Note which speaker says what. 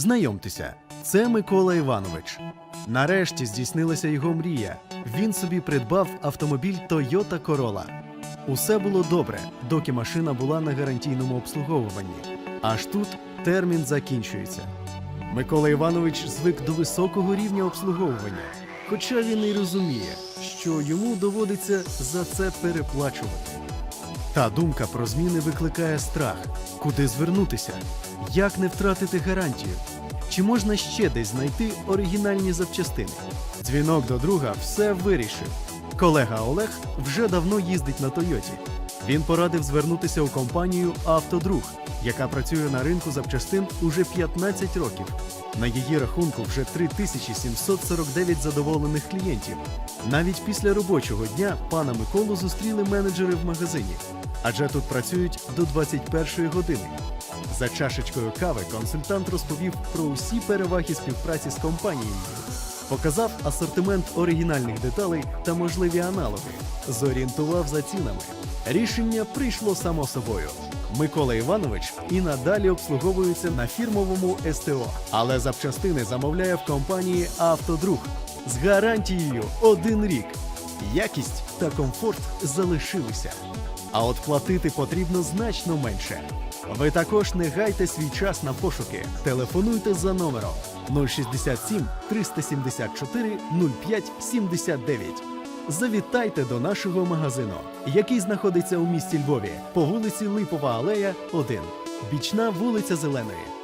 Speaker 1: Знайомтеся, це Микола Іванович. Нарешті здійснилася його мрія. Він собі придбав автомобіль Toyota Corolla. Усе було добре, доки машина була на гарантійному обслуговуванні. Аж тут термін закінчується. Микола Іванович звик до високого рівня обслуговування, хоча він і розуміє, що йому доводиться за це переплачувати. Та думка про зміни викликає страх. Куди звернутися? Як не втратити гарантію? Чи можна ще десь знайти оригінальні запчастини? Дзвінок до друга все вирішив. Колега Олег вже давно їздить на Тойоті. Він порадив звернутися у компанію Автодруг, яка працює на ринку запчастин уже 15 років. На її рахунку вже 3749 задоволених клієнтів. Навіть після робочого дня пана Миколу зустріли менеджери в магазині, адже тут працюють до 21 години. За чашечкою кави консультант розповів про усі переваги співпраці з компанією, показав асортимент оригінальних деталей та можливі аналоги, зорієнтував за цінами. Рішення прийшло само собою. Микола Іванович і надалі обслуговується на фірмовому СТО, але запчастини замовляє в компанії Автодруг з гарантією один рік. Якість та комфорт залишилися. А от платити потрібно значно менше. Ви також не гайте свій час на пошуки. Телефонуйте за номером 067 374 05 79. Завітайте до нашого магазину, який знаходиться у місті Львові по вулиці Липова Алея, 1, бічна вулиця Зеленої.